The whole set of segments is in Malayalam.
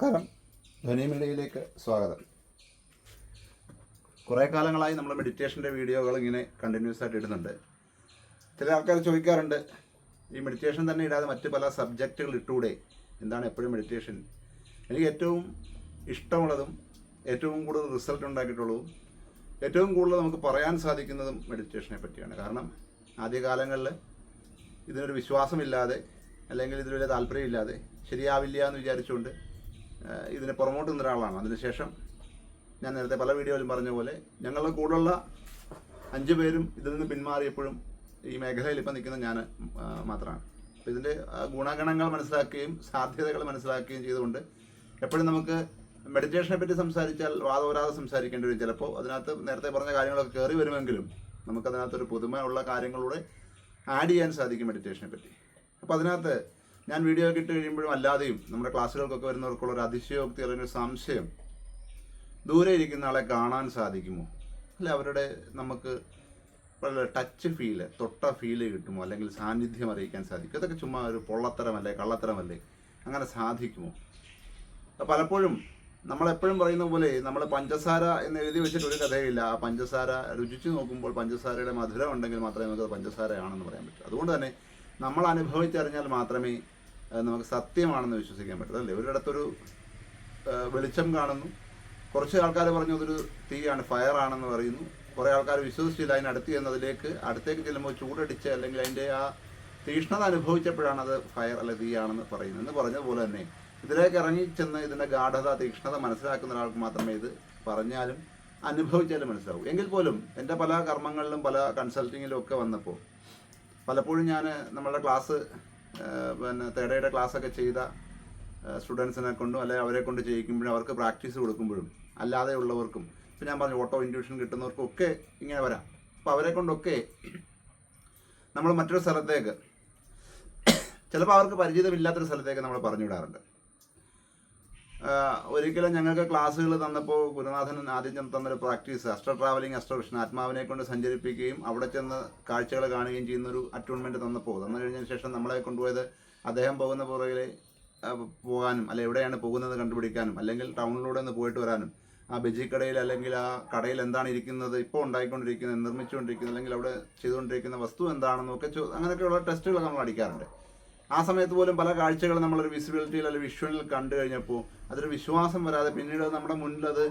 നമസ്കാരം. ധ്വനി സ്വാഗതം. കുറേ കാലങ്ങളായി നമ്മൾ മെഡിറ്റേഷന്റെ വീഡിയോകൾ ഇങ്ങനെ കണ്ടിന്യൂസ് ആയിട്ട് ഇടുന്നുണ്ട്. ചില ആൾക്കാർ ചോദിക്കാറുണ്ട് ഈ മെഡിറ്റേഷൻ തന്നെ ഇടാതെ മറ്റ് പല സബ്ജക്റ്റുകൾ ഇട്ടൂടെ? എന്താണ് എപ്പോഴും മെഡിറ്റേഷൻ എനിക്ക് ഏറ്റവും ഇഷ്ടമുള്ളതും ഏറ്റവും കൂടുതൽ റിസൾട്ട് ഉണ്ടാക്കിയിട്ടുള്ളതും ഏറ്റവും കൂടുതൽ നമുക്ക് പറയാൻ സാധിക്കുന്നതും മെഡിറ്റേഷനെ പറ്റിയാണ്. കാരണം ആദ്യകാലങ്ങളിൽ ഇതിനൊരു വിശ്വാസമില്ലാതെ അല്ലെങ്കിൽ ഇതിൽ വലിയ താല്പര്യമില്ലാതെ ശരിയാവില്ല എന്ന് വിചാരിച്ചുകൊണ്ട് ഇതിനെ പുറമോട്ട് നിന്ന ഒരാളാണ്. അതിനുശേഷം ഞാൻ നേരത്തെ പല വീഡിയോയിലും പറഞ്ഞ പോലെ ഞങ്ങളുടെ കൂടെയുള്ള അഞ്ച് പേരും ഇതിൽ നിന്ന് പിന്മാറിയപ്പോഴും ഈ മേഖലയിൽ ഇപ്പം നിൽക്കുന്ന ഞാൻ മാത്രമാണ്. അപ്പോൾ ഇതിന്റെ ഗുണഗണങ്ങൾ മനസ്സിലാക്കുകയും സാധ്യതകൾ മനസ്സിലാക്കുകയും ചെയ്തുകൊണ്ട് എപ്പോഴും നമുക്ക് മെഡിറ്റേഷനെ പറ്റി സംസാരിച്ചാൽ വാദവരാതെ സംസാരിക്കേണ്ടി വരും. ചിലപ്പോൾ അതിനകത്ത് നേരത്തെ പറഞ്ഞ കാര്യങ്ങളൊക്കെ കയറി വരുമെങ്കിലും നമുക്കതിനകത്തൊരു പുതുമയുള്ള കാര്യങ്ങളൂടെ ആഡ് ചെയ്യാൻ സാധിക്കും മെഡിറ്റേഷനെ പറ്റി. അപ്പോൾ അതിനകത്ത് ഞാൻ വീഡിയോ ഇട്ട് കഴിയുമ്പോഴും അല്ലാതെയും നമ്മുടെ ക്ലാസ്സുകൾക്കൊക്കെ വരുന്നവർക്കുള്ള ഒരു അതിശയോക്തി അല്ലെങ്കിൽ ഒരു സംശയം. ദൂരെ ഇരിക്കുന്ന ആളെ കാണാൻ സാധിക്കുമോ? അല്ല അവരുടെ നമുക്ക് വളരെ ടച്ച് ഫീൽ തൊട്ട ഫീൽ കിട്ടുമോ? അല്ലെങ്കിൽ സാന്നിധ്യം അറിയിക്കാൻ സാധിക്കും അതൊക്കെ ചുമ്മാ ഒരു പൊള്ളത്തരമല്ലേ കള്ളത്തരമല്ലേ? അങ്ങനെ സാധിക്കുമോ? പലപ്പോഴും നമ്മളെപ്പോഴും പറയുന്ന പോലെ നമ്മൾ പഞ്ചസാര എന്ന് എഴുതി വെച്ചിട്ട് ഒരു കഥയില്ല. ആ പഞ്ചസാര രുചിച്ച് നോക്കുമ്പോൾ പഞ്ചസാരയുടെ മധുരം ഉണ്ടെങ്കിൽ മാത്രമേ നമുക്ക് പഞ്ചസാരയാണെന്ന് പറയാൻ പറ്റൂ. അതുകൊണ്ട് തന്നെ നമ്മൾ അനുഭവിച്ചറിഞ്ഞാൽ മാത്രമേ നമുക്ക് സത്യമാണെന്ന് വിശ്വസിക്കാൻ പറ്റത്തില്ല. ഒരിടത്തൊരു വെളിച്ചം കാണുന്നു. കുറച്ച് ആൾക്കാർ പറഞ്ഞു അതൊരു തീയാണ് ഫയർ ആണെന്ന് പറയുന്നു. കുറേ ആൾക്കാർ വിശ്വസിച്ചില്ല അതിനടുത്ത് ചെന്നതിലേക്ക് അടുത്തേക്ക് ചെല്ലുമ്പോൾ ചൂടടിച്ച് അല്ലെങ്കിൽ അതിന്റെ ആ തീഷ്ണത അനുഭവിച്ചപ്പോഴാണ് അത് ഫയർ അല്ലെ തീയാണെന്ന് പറയുന്നത്. എന്ന് പറഞ്ഞതുപോലെ തന്നെ ഇതിലേക്ക് ഇറങ്ങി ചെന്ന് ഇതിന്റെ ഗാഠത തീക്ഷ്ണത മനസ്സിലാക്കുന്ന ഒരാൾക്ക് മാത്രമേ ഇത് പറഞ്ഞാലും അനുഭവിച്ചാലും മനസ്സിലാവും. എങ്കിൽ പോലും എന്റെ പല കർമ്മങ്ങളിലും പല കൺസൾട്ടിങ്ങിലും ഒക്കെ വന്നപ്പോൾ പലപ്പോഴും ഞാൻ നമ്മളുടെ ക്ലാസ് പിന്നെ തേടയുടെ ക്ലാസ്സൊക്കെ ചെയ്ത സ്റ്റുഡൻസിനെ കൊണ്ടും അല്ലെങ്കിൽ അവരെ കൊണ്ട് ചെയ്യിക്കുമ്പോഴും അവർക്ക് പ്രാക്ടീസ് കൊടുക്കുമ്പോഴും അല്ലാതെ ഉള്ളവർക്കും ഇപ്പം ഞാൻ പറഞ്ഞു ഓട്ടോ ഇൻഡ്യൂഷൻ കിട്ടുന്നവർക്കും ഒക്കെ ഇങ്ങനെ വരാം. അപ്പോൾ അവരെ കൊണ്ടൊക്കെ നമ്മൾ മറ്റൊരു സ്ഥലത്തേക്ക് ചിലപ്പോൾ അവർക്ക് പരിചിതമില്ലാത്തൊരു സ്ഥലത്തേക്ക് നമ്മൾ പറഞ്ഞു വിടാറുണ്ട് ഒരിക്കലും ഞങ്ങൾക്ക് ക്ലാസ്സുകൾ തന്നപ്പോൾ ഗുരുനാഥൻ ആദ്യം തന്നൊരു practice astral travelling astral vision ആത്മാവിനെ കൊണ്ട് സഞ്ചരിപ്പിക്കുകയും അവിടെ ചെന്ന് കാഴ്ചകൾ കാണുകയും ചെയ്യുന്ന ഒരു അറ്റൂൺമെന്റ് തന്നപ്പോൾ. തന്നു കഴിഞ്ഞതിന് ശേഷം നമ്മളെ കൊണ്ടുപോയത് അദ്ദേഹം പോകുന്ന പുറകിൽ പോകാനും അല്ലെ എവിടെയാണ് പോകുന്നത് കണ്ടുപിടിക്കാനും അല്ലെങ്കിൽ ടൗണിലൂടെ ഒന്ന് പോയിട്ട് വരാനും ആ ബജി കടയിൽ അല്ലെങ്കിൽ ആ കടയിൽ എന്താണ് ഇരിക്കുന്നത് ഇപ്പോൾ ഉണ്ടായിക്കൊണ്ടിരിക്കുന്നത് നിർമ്മിച്ചുകൊണ്ടിരിക്കുന്നത് അല്ലെങ്കിൽ അവിടെ ചെയ്തുകൊണ്ടിരിക്കുന്ന വസ്തു എന്താണെന്നൊക്കെ അങ്ങനെയൊക്കെയുള്ള ടെസ്റ്റുകളൊക്കെ നമ്മൾ അടിക്കാറുണ്ട്. ആ സമയത്ത് പോലും പല കാഴ്ചകൾ നമ്മളൊരു വിസിബിലിറ്റിയിൽ അല്ലെങ്കിൽ വിഷ്വലിൽ കണ്ടു കഴിഞ്ഞപ്പോൾ അതൊരു വിശ്വാസം വരാതെ പിന്നീട് നമ്മുടെ മുന്നിൽ അത്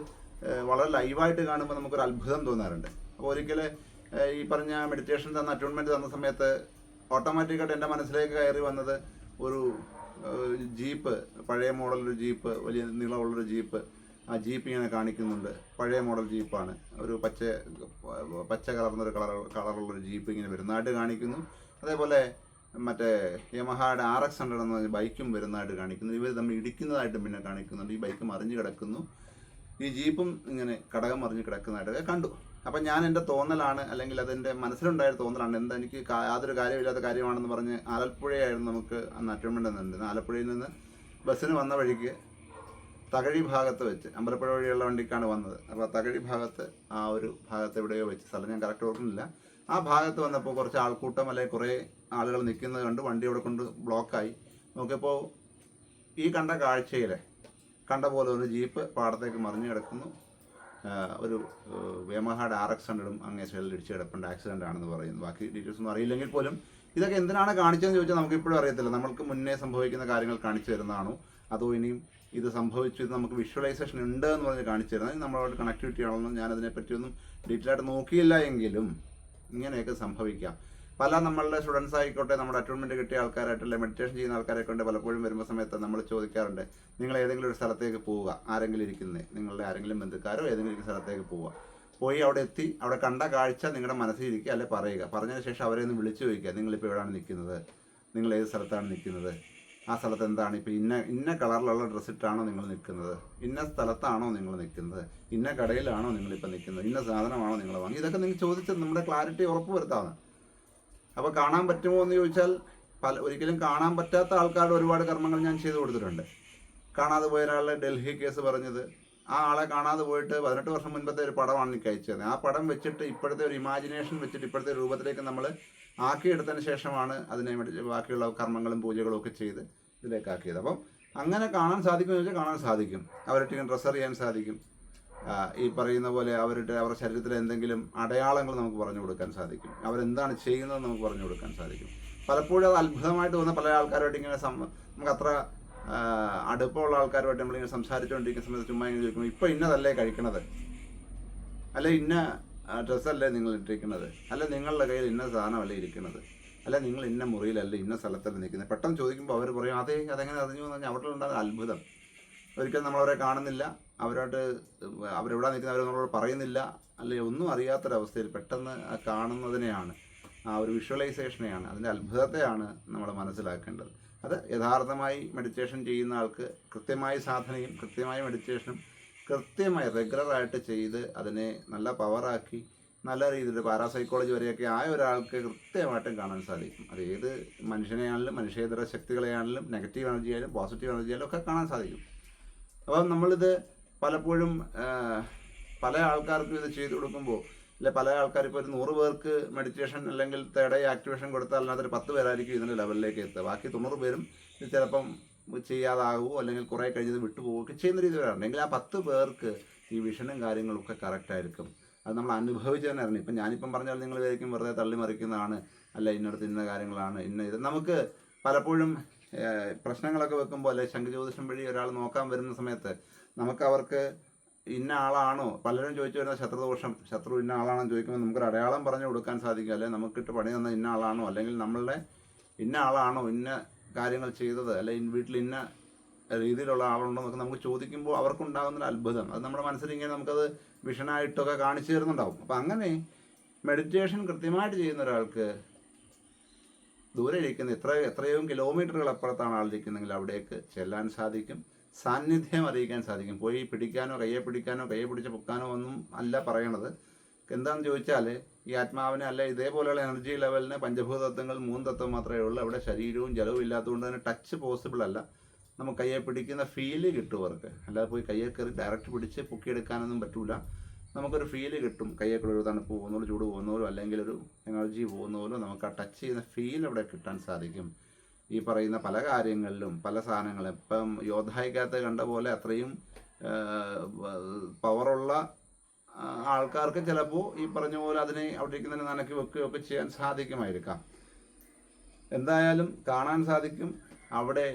വളരെ ലൈവായിട്ട് കാണുമ്പോൾ നമുക്കൊരു അത്ഭുതം തോന്നാറുണ്ട്. അപ്പോൾ ഒരിക്കൽ ഈ പറഞ്ഞ മെഡിറ്റേഷൻ തന്ന അറ്റോൺമെന്റ് തന്ന സമയത്ത് ഓട്ടോമാറ്റിക്കായിട്ട് എന്റെ മനസ്സിലേക്ക് കയറി വന്നത് ഒരു ജീപ്പ് പഴയ മോഡൽ ഒരു ജീപ്പ് വലിയ നീളമുള്ളൊരു ജീപ്പ് ആ ജീപ്പ് ഇങ്ങനെ കാണിക്കുന്നുണ്ട്. പഴയ മോഡൽ ജീപ്പാണ്. ഒരു പച്ച പച്ച കലർന്നൊരു കളർ കളറുള്ളൊരു ജീപ്പ് ഇങ്ങനെ വരുന്നതായിട്ട് കാണിക്കുന്നു. അതേപോലെ മറ്റേ യമഹയുടെ ആർ എക്സ് ഹൺഡ്രഡ് എന്ന ബൈക്കും വരുന്നതായിട്ട് കാണിക്കുന്നു. ഇവർ തമ്മിൽ ഇടിക്കുന്നതായിട്ടും പിന്നെ കാണിക്കുന്നുണ്ട്. ഈ ബൈക്ക് മറിഞ്ഞ് കിടക്കുന്നു. ഈ ജീപ്പും ഇങ്ങനെ കടകം മറിഞ്ഞ് കിടക്കുന്നതായിട്ടൊക്കെ കണ്ടു. അപ്പം ഞാൻ എന്റെ തോന്നലാണ് അല്ലെങ്കിൽ അതെന്റെ മനസ്സിലുണ്ടായ തോന്നലാണ്. എന്താ എനിക്ക് യാതൊരു കാര്യമില്ലാത്ത കാര്യമാണെന്ന് പറഞ്ഞ് ആലപ്പുഴയായിരുന്നു നമുക്ക് അന്ന് അറ്റോൺമെന്റ് നിന്നുണ്ട് ആലപ്പുഴയിൽ നിന്ന് ബസ്സിന് വന്ന വഴിക്ക് തകഴി ഭാഗത്ത് വെച്ച് അമ്പലപ്പുഴ വഴിയുള്ള വണ്ടിക്കാണ് വന്നത്. അപ്പോൾ തകഴി ഭാഗത്ത് ആ ഒരു ഭാഗത്ത് എവിടെയോ വെച്ച് സ്ഥലം ഞാൻ കറക്റ്റ് ഓർക്കുന്നില്ല. ആ ഭാഗത്ത് വന്നപ്പോൾ കുറച്ച് ആൾക്കൂട്ടം അല്ലെങ്കിൽ കുറേ ആളുകൾ നിൽക്കുന്നത് കണ്ട് വണ്ടി അവിടെ കൊണ്ട് ബ്ലോക്കായി നോക്കിയപ്പോൾ ഈ കണ്ട കാഴ്ചയിൽ കണ്ട പോലെ ഒരു ജീപ്പ് പാടത്തേക്ക് മറിഞ്ഞു കിടക്കുന്നു. ഒരു വേമഹാഡ് ആർ എക്സ് ഹൺഡ്രഡും അങ്ങേ സൈഡിൽ ഇടിച്ച് കിടപ്പുണ്ട്. ആക്സിഡന്റ് ആണെന്ന് പറയുന്നു. ബാക്കി ഡീറ്റെയിൽസ് ഒന്നും അറിയില്ലെങ്കിൽ പോലും ഇതൊക്കെ എന്തിനാണ് കാണിച്ചതെന്ന് ചോദിച്ചാൽ നമുക്ക് ഇപ്പോഴും അറിയത്തില്ല. നമ്മൾക്ക് മുന്നേ സംഭവിക്കുന്ന കാര്യങ്ങൾ കാണിച്ചു തരുന്നതാണോ? അതോ ഇനിയും ഇത് സംഭവിച്ചു ഇത് നമുക്ക് വിഷ്വലൈസേഷൻ ഉണ്ട് എന്ന് പറഞ്ഞ് കാണിച്ചു തരുന്നത്? നമ്മളോട് കണക്ടിവിറ്റി ആണെന്നും ഞാൻ അതിനെപ്പറ്റിയൊന്നും ഡീറ്റെയിൽ ആയിട്ട് നോക്കിയില്ല എങ്കിലും ഇങ്ങനെയൊക്കെ സംഭവിക്കാം. പല നമ്മളുടെ സ്റ്റുഡൻസ് ആയിക്കോട്ടെ നമ്മുടെ അറ്റോൺമെന്റ് കിട്ടിയ ആൾക്കാരായിട്ടല്ലേ മെഡിറ്റേഷൻ ചെയ്യുന്ന ആൾക്കാരെ കൊണ്ട് പലപ്പോഴും വരുമ്പോൾ സമയത്ത് നമ്മൾ ചോദിക്കാറുണ്ട് നിങ്ങൾ ഏതെങ്കിലും ഒരു സ്ഥലത്തേക്ക് പോവുക ആരെങ്കിലും ഇരിക്കുന്നത് നിങ്ങളുടെ ആരെങ്കിലും ബന്ധുക്കാരോ ഏതെങ്കിലും ഒരു സ്ഥലത്തേക്ക് പോവുക. പോയി അവിടെ എത്തി അവിടെ കണ്ട കാഴ്ച നിങ്ങളുടെ മനസ്സിൽ ഇരിക്കുക അല്ലെ പറയുക. പറഞ്ഞതിന് ശേഷം അവരെ ഒന്ന് വിളിച്ചു ചോദിക്കുക നിങ്ങളിപ്പോൾ എവിടെയാണ് നിൽക്കുന്നത്? നിങ്ങൾ ഏത് സ്ഥലത്താണ് നിൽക്കുന്നത്? ആ സ്ഥലത്ത് എന്താണ്? ഇപ്പോൾ ഇന്ന ഇന്ന കളറിലുള്ള ഡ്രസ്സ് ഇട്ടാണോ നിങ്ങൾ നിൽക്കുന്നത്? ഇന്ന സ്ഥലത്താണോ നിങ്ങൾ നിൽക്കുന്നത്? ഇന്ന കടയിലാണോ നിങ്ങളിപ്പോൾ നിൽക്കുന്നത്? ഇന്ന സാധനമാണോ നിങ്ങൾ വാങ്ങി? ഇതൊക്കെ നിങ്ങൾ ചോദിച്ചത് നമ്മുടെ ക്ലാരിറ്റി ഉറപ്പ് വരുത്താവുന്ന അപ്പോൾ കാണാൻ പറ്റുമോ എന്ന് ചോദിച്ചാൽ പല ഒരിക്കലും കാണാൻ പറ്റാത്ത ആൾക്കാരുടെ ഒരുപാട് കർമ്മങ്ങൾ ഞാൻ ചെയ്തു കൊടുത്തിട്ടുണ്ട്. കാണാതെ പോയ ഒരാളുടെ ഡൽഹി കേസ് പറഞ്ഞത്. ആ ആളെ കാണാതെ പോയിട്ട് പതിനെട്ട് വർഷം മുൻപത്തെ ഒരു പടമാണ് എനിക്ക് അയച്ചു തന്നെ ആ പടം വെച്ചിട്ട് ഇപ്പോഴത്തെ ഒരു ഇമാജിനേഷൻ വെച്ചിട്ട് ഇപ്പോഴത്തെ രൂപത്തിലേക്ക് നമ്മൾ ആക്കിയെടുത്തതിന് ശേഷമാണ് അതിനെ ബാക്കിയുള്ള കർമ്മങ്ങളും പൂജകളും ഒക്കെ ചെയ്ത് ഇതിലേക്ക് ആക്കിയത്. അപ്പം അങ്ങനെ കാണാൻ സാധിക്കും എന്ന് വെച്ചാൽ കാണാൻ സാധിക്കും. അവരുടെ ഡ്രസ്സർ ചെയ്യാൻ സാധിക്കും. ഈ പറയുന്ന പോലെ അവരുടെ അവരുടെ ശരീരത്തിലെ എന്തെങ്കിലും അടയാളങ്ങൾ നമുക്ക് പറഞ്ഞു കൊടുക്കാൻ സാധിക്കും. അവരെന്താണ് ചെയ്യുന്നത് നമുക്ക് പറഞ്ഞു കൊടുക്കാൻ സാധിക്കും. പലപ്പോഴും അത് അത്ഭുതമായിട്ട് തോന്നുന്ന പല ആൾക്കാരുമായിട്ട് ഇങ്ങനെ നമുക്ക് അത്ര അടുപ്പമുള്ള ആൾക്കാരുമായിട്ട് നമ്മളിങ്ങനെ സംസാരിച്ചുകൊണ്ടിരിക്കുന്ന സമയത്ത് ചുമ്മാ ഇങ്ങനെ ചോദിക്കും ഇപ്പം ഇന്നതല്ലേ കഴിക്കണത്? അല്ല ഇന്ന ഡ്രസ്സല്ലേ നിങ്ങൾ ഇട്ടിരിക്കുന്നത്? അല്ല നിങ്ങളുടെ കയ്യിൽ ഇന്ന സാധനമല്ലേ ഇരിക്കുന്നത്? അല്ല നിങ്ങൾ ഇന്ന മുറിയിലല്ല ഇന്ന സ്ഥലത്തല്ല നിൽക്കുന്നത്? പെട്ടെന്ന് ചോദിക്കുമ്പോൾ അവർ പറയും അതേ അതെങ്ങനെ അറിഞ്ഞു? എന്ന് പറഞ്ഞാൽ അവിടെ ഉണ്ടാകുന്ന അത്ഭുതം. ഒരിക്കലും നമ്മളവരെ കാണുന്നില്ല. അവരോട് അവരെവിടെ നിൽക്കുന്ന അവർ നമ്മളോട് പറയുന്നില്ല. അല്ലെ ഒന്നും അറിയാത്തൊരവസ്ഥയിൽ പെട്ടെന്ന് കാണുന്നതിനെയാണ് ആ ഒരു വിഷ്വലൈസേഷനെയാണ് അതിന്റെ അത്ഭുതത്തെയാണ് നമ്മൾ മനസ്സിലാക്കേണ്ടത്. അത് യഥാർത്ഥമായി മെഡിറ്റേഷൻ ചെയ്യുന്ന ആൾക്ക് കൃത്യമായ സാധനയും കൃത്യമായ മെഡിറ്റേഷനും കൃത്യമായി റെഗുലറായിട്ട് ചെയ്ത് അതിനെ നല്ല പവറാക്കി നല്ല രീതിയിൽ പാരാസൈക്കോളജി വരെയൊക്കെ ആയ ഒരാൾക്ക് കൃത്യമായിട്ടും കാണാൻ സാധിക്കും. അത് ഏത് മനുഷ്യനെയാണെങ്കിലും മനുഷ്യേതര ശക്തികളെയാണെങ്കിലും നെഗറ്റീവ് എനർജി ആയാലും പോസിറ്റീവ് എനർജി ആയാലും ഒക്കെ കാണാൻ സാധിക്കും. അപ്പം നമ്മളിത് പലപ്പോഴും പല ആൾക്കാർക്കും ഇത് ചെയ്തു കൊടുക്കുമ്പോൾ അല്ലെ പല ആൾക്കാർ ഇപ്പോൾ ഒരു നൂറ് പേർക്ക് മെഡിറ്റേഷൻ അല്ലെങ്കിൽ തേടെ ആക്ടിവേഷൻ കൊടുത്താൽ അതിനകത്തൊരു പത്ത് പേരായിരിക്കും ഇതിന്റെ ലെവലിലേക്ക് എത്തുക. ബാക്കി തൊണ്ണൂറ് പേരും ഇത് ചിലപ്പം ചെയ്യാതാകുമോ അല്ലെങ്കിൽ കുറേ കഴിഞ്ഞത് വിട്ടുപോവുകയൊക്കെ ചെയ്യുന്ന രീതിയിലാണ് എങ്കിൽ ആ പത്ത് പേർക്ക് ഈ വിഷനും കാര്യങ്ങളും ഒക്കെ കറക്റ്റ് ആയിരിക്കും. അത് നമ്മൾ അനുഭവിച്ച് തന്നെ അറിഞ്ഞു. ഇപ്പം ഞാനിപ്പം പറഞ്ഞാൽ നിങ്ങൾ വിചാരിക്കും വെറുതെ തള്ളി മറിക്കുന്നതാണ് അല്ല ഇന്നടത്ത് ഇന്ന കാര്യങ്ങളാണ് ഇന്ന ഇത്. നമുക്ക് പലപ്പോഴും പ്രശ്നങ്ങളൊക്കെ വെക്കുമ്പോൾ അല്ലെ ശംഖുജ്യോതിഷം വഴി ഒരാൾ നോക്കാൻ വരുന്ന സമയത്ത് നമുക്ക് അവർക്ക് ഇന്ന ആളാണോ? പലരും ചോദിച്ചു വരുന്ന ശത്രുദോഷം ശത്രു ഇന്ന ആളാണെന്ന് ചോദിക്കുമ്പോൾ നമുക്കൊരു അടയാളം പറഞ്ഞു കൊടുക്കാൻ സാധിക്കും. അല്ലെങ്കിൽ നമുക്കിട്ട് പണി തന്ന ഇന്ന ആളാണോ? അല്ലെങ്കിൽ നമ്മളുടെ ഇന്ന ആളാണോ ഇന്ന കാര്യങ്ങൾ ചെയ്തത്? അല്ലെങ്കിൽ വീട്ടിൽ ഇന്ന രീതിയിലുള്ള ആളുണ്ടോ എന്നൊക്കെ നമുക്ക് ചോദിക്കുമ്പോൾ അവർക്കുണ്ടാകുന്ന ഒരു അത്ഭുതം. അത് നമ്മുടെ മനസ്സിൽ ഇങ്ങനെ നമുക്കത് വിഷനായിട്ടൊക്കെ കാണിച്ചു തരുന്നുണ്ടാവും. അപ്പം അങ്ങനെ മെഡിറ്റേഷൻ കൃത്യമായിട്ട് ചെയ്യുന്ന ഒരാൾക്ക് ദൂരെ ഇരിക്കുന്ന എത്ര എത്രയോ കിലോമീറ്ററുകൾ അപ്പുറത്താണ് ആൾ ഇരിക്കുന്നെങ്കിൽ അവിടേക്ക് ചെല്ലാൻ സാധിക്കും. സാന്നിധ്യം അറിയിക്കാൻ സാധിക്കും. പോയി പിടിക്കാനോ കയ്യെ പിടിക്കാനോ കയ്യെ പിടിച്ച് പൊക്കാനോ ഒന്നും അല്ല പറയണത്. എന്താണെന്ന് ചോദിച്ചാൽ ഈ ആത്മാവിനെ അല്ല ഇതേപോലെയുള്ള എനർജി ലെവലിന് പഞ്ചഭൂത തത്വങ്ങൾ മൂന്ന് തത്വം മാത്രമേ ഉള്ളൂ. അവിടെ ശരീരവും ജലവും ഇല്ലാത്തതുകൊണ്ട് തന്നെ ടച്ച് പോസിബിൾ അല്ല. നമുക്ക് കയ്യെ പിടിക്കുന്ന ഫീൽ കിട്ടും അവർക്ക്. അല്ലാതെ പോയി കയ്യെ കയറി ഡയറക്റ്റ് പിടിച്ച് പൊക്കിയെടുക്കാനൊന്നും പറ്റൂല. നമുക്കൊരു ഫീൽ കിട്ടും. കയ്യെ കൂടെ ഒരു തണുപ്പ് പോകുന്നോലും ചൂട് പോകുന്നോലും അല്ലെങ്കിൽ ഒരു എനർജി പോകുന്നോലും നമുക്ക് ആ ടച്ച് ചെയ്യുന്ന ഫീൽ അവിടെ കിട്ടാൻ സാധിക്കും. ഈ പറയുന്ന പല കാര്യങ്ങളിലും പല സാധനങ്ങളും. ഇപ്പം യോദ്ധായിക്കകത്ത് കണ്ട പോലെ അത്രയും പവറുള്ള ആൾക്കാർക്ക് ചിലപ്പോൾ ഈ പറഞ്ഞ പോലെ അതിനെ അവിടെ ഇരിക്കുന്നതിനെ നനക്കി വെക്കുകയൊക്കെ ചെയ്യാൻ സാധിക്കുമായിരിക്കാം. എന്തായാലും കാണാൻ സാധിക്കും. അവിടെ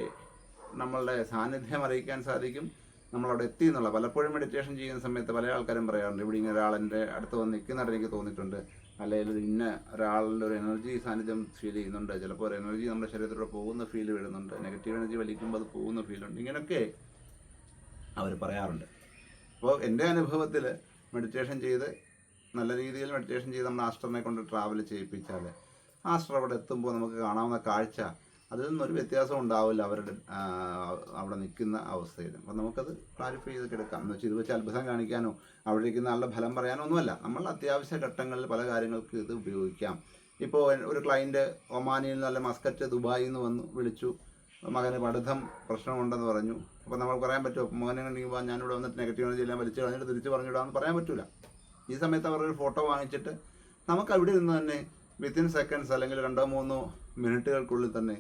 നമ്മളുടെ സാന്നിധ്യം അറിയിക്കാൻ സാധിക്കും. നമ്മളവിടെ എത്തി എന്നുള്ള പലപ്പോഴും മെഡിറ്റേഷൻ ചെയ്യുന്ന സമയത്ത് പല ആൾക്കാരും പറയാറുണ്ട് ഇവിടെ ഇങ്ങനെ ഒരാളെന്റെ അടുത്ത് വന്ന് നിൽക്കുന്നതായിട്ട് എനിക്ക് തോന്നിയിട്ടുണ്ട്. അല്ലെങ്കിൽ ഇന്ന ഒരാളുടെ ഒരു എനർജി സാന്നിധ്യം ഫീൽ ചെയ്യുന്നുണ്ട്. ചിലപ്പോൾ ഒരു എനർജി നമ്മുടെ ശരീരത്തിലൂടെ പോകുന്ന ഫീൽ വരുന്നുണ്ട്. നെഗറ്റീവ് എനർജി വലിക്കുമ്പോൾ അത് പോകുന്ന ഫീലുണ്ട് ഇങ്ങനെയൊക്കെ അവർ പറയാറുണ്ട്. അപ്പോൾ എന്റെ അനുഭവത്തിൽ മെഡിറ്റേഷൻ ചെയ്ത് നല്ല രീതിയിൽ മെഡിറ്റേഷൻ ചെയ്ത് നമ്മൾ ആസ്റ്ററിനെ കൊണ്ട് ട്രാവൽ ചെയ്യിപ്പിച്ചാൽ ആസ്റ്റർ അവിടെ എത്തുമ്പോൾ നമുക്ക് കാണാവുന്ന കാഴ്ച അതിൽ നിന്നൊരു വ്യത്യാസം ഉണ്ടാവില്ല അവരുടെ അവിടെ നിൽക്കുന്ന അവസ്ഥയിൽ. അപ്പം നമുക്കത് ക്ലാരിഫൈ ചെയ്ത് കിടക്കാം എന്ന് വെച്ചാൽ ഇത് വെച്ച് അത്ഭുതം കാണിക്കാനോ അവിടെ ഇരിക്കുന്ന ആളുടെ ഫലം പറയാനോ ഒന്നുമല്ല. നമ്മൾ അത്യാവശ്യ ഘട്ടങ്ങളിൽ പല കാര്യങ്ങൾക്ക് ഇത് ഉപയോഗിക്കാം. ഇപ്പോൾ ഒരു ക്ലയന്റ് ഒമാനിയിൽ നിന്ന് അല്ല മസ്കറ്റ് ദുബായിൽ നിന്ന് വന്നു വിളിച്ചു. മകന് പഠിത്തം പ്രശ്നമുണ്ടെന്ന് പറഞ്ഞു. അപ്പോൾ നമ്മൾ പറയാൻ പറ്റുമോ മകനെ കണ്ടെങ്കിൽ ഞാനിവിടെ വന്നിട്ട് നെഗറ്റീവ് എനർജി എല്ലാം വലിച്ചു കളഞ്ഞിട്ട് തിരിച്ച് പറഞ്ഞിടാമെന്ന് പറയാൻ പറ്റില്ല ഈ സമയത്ത് അവർ ഒരു ഫോട്ടോ വാങ്ങിച്ചിട്ട് നമുക്ക് അവിടെ നിന്ന് തന്നെ വിത്തിൻ സെക്കൻഡ്സ് അല്ലെങ്കിൽ രണ്ടോ മൂന്നോ മിനിറ്റുകൾക്കുള്ളിൽ തന്നെ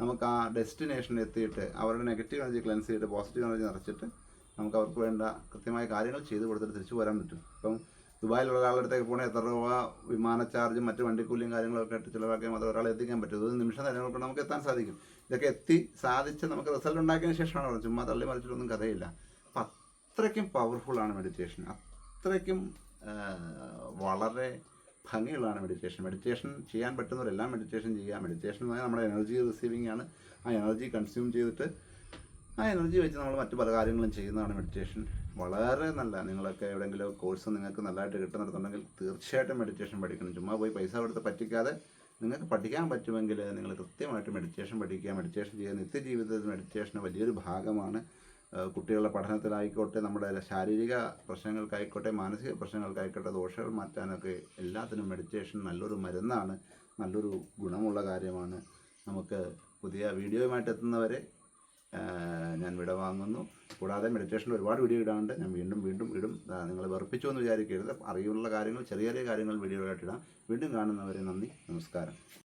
നമുക്ക് ആ ഡെസ്റ്റിനേഷനിൽ എത്തിയിട്ട് അവരുടെ നെഗറ്റീവ് എനർജി ക്ലെൻസ് ചെയ്തിട്ട് പോസിറ്റീവ് എനർജി നിറച്ചിട്ട് നമുക്ക് അവർക്ക് വേണ്ട കൃത്യമായ കാര്യങ്ങൾ ചെയ്തു കൊടുത്തിട്ട് തിരിച്ചു വരാൻ പറ്റും. ഇപ്പം ദുബായിലുള്ള ഒരാളുടെ അടുത്തേക്ക് പോകണേ എത്ര രൂപ വിമാന ചാർജും മറ്റ് വണ്ടിക്കൂലിയും കാര്യങ്ങളൊക്കെ ആയിട്ട് ചിലവാക്കിയാൽ മാത്രമേ ഒരാളെ എത്തിക്കാൻ പറ്റൂ. ഇത് നിമിഷം നേരം കൊണ്ട് നമുക്ക് എത്താൻ സാധിക്കും. ഇതൊക്കെ എത്തി സാധിച്ച് നമുക്ക് റിസൾട്ട് ഉണ്ടാക്കിയതിന് ശേഷമാണ് പറയുന്നത് ചുമ്മാ തള്ളി മറിച്ചിട്ടൊന്നും കഥയില്ല. അപ്പം അത്രയ്ക്കും പവർഫുള്ളാണ് മെഡിറ്റേഷൻ അത്രയ്ക്കും വളരെ ഭംഗിയുള്ളതാണ് മെഡിറ്റേഷൻ മെഡിറ്റേഷൻ ചെയ്യാൻ പറ്റുന്നവരെല്ലാം മെഡിറ്റേഷൻ ചെയ്യുക. മെഡിറ്റേഷൻ എന്ന് പറഞ്ഞാൽ നമ്മുടെ എനർജി റിസീവിംഗ് ആണ്. ആ എനർജി കൺസ്യൂം ചെയ്തിട്ട് ആ എനർജി വെച്ച് നമ്മൾ മറ്റു പല കാര്യങ്ങളും ചെയ്യുന്നതാണ് മെഡിറ്റേഷൻ വളരെ നല്ല. നിങ്ങളൊക്കെ എവിടെയെങ്കിലും കോഴ്സ് നിങ്ങൾക്ക് നല്ലതായിട്ട് കിട്ടുന്നിടത്തുണ്ടെങ്കിൽ തീർച്ചയായിട്ടും മെഡിറ്റേഷൻ പഠിക്കണം. ചുമ്മാ പോയി പൈസ കൊടുത്ത് പറ്റിക്കാതെ നിങ്ങൾക്ക് പഠിക്കാൻ പറ്റുമെങ്കിൽ നിങ്ങൾ കൃത്യമായിട്ട് മെഡിറ്റേഷൻ പഠിക്കുക. മെഡിറ്റേഷൻ ചെയ്യുക. നിത്യജീവിതത്തിൽ മെഡിറ്റേഷൻ വലിയൊരു ഭാഗമാണ്. കുട്ടികളുടെ പഠനത്തിലായിക്കോട്ടെ നമ്മുടെ ശാരീരിക പ്രശ്നങ്ങൾക്കായിക്കോട്ടെ മാനസിക പ്രശ്നങ്ങൾക്കായിക്കോട്ടെ ദോഷങ്ങൾ മാറ്റാനൊക്കെ എല്ലാത്തിനും മെഡിറ്റേഷൻ നല്ലൊരു മരുന്നാണ് നല്ലൊരു ഗുണമുള്ള കാര്യമാണ്. നമുക്ക് പുതിയ വീഡിയോയുമായിട്ട് എത്തുന്നവരെ ഞാൻ വിട വാങ്ങുന്നു. കൂടാതെ മെഡിറ്റേഷനിൽ ഒരുപാട് വീഡിയോ ഇടാറുണ്ട് ഞാൻ വീണ്ടും വീണ്ടും ഇടും. നിങ്ങൾ വെറുപ്പിച്ചു എന്ന് വിചാരിക്കരുത്. അറിയുള്ള കാര്യങ്ങൾ ചെറിയ ചെറിയ കാര്യങ്ങൾ വീഡിയോ ആയിട്ട് ഇടാം. വീണ്ടും കാണുന്നവരെ നന്ദി നമസ്കാരം.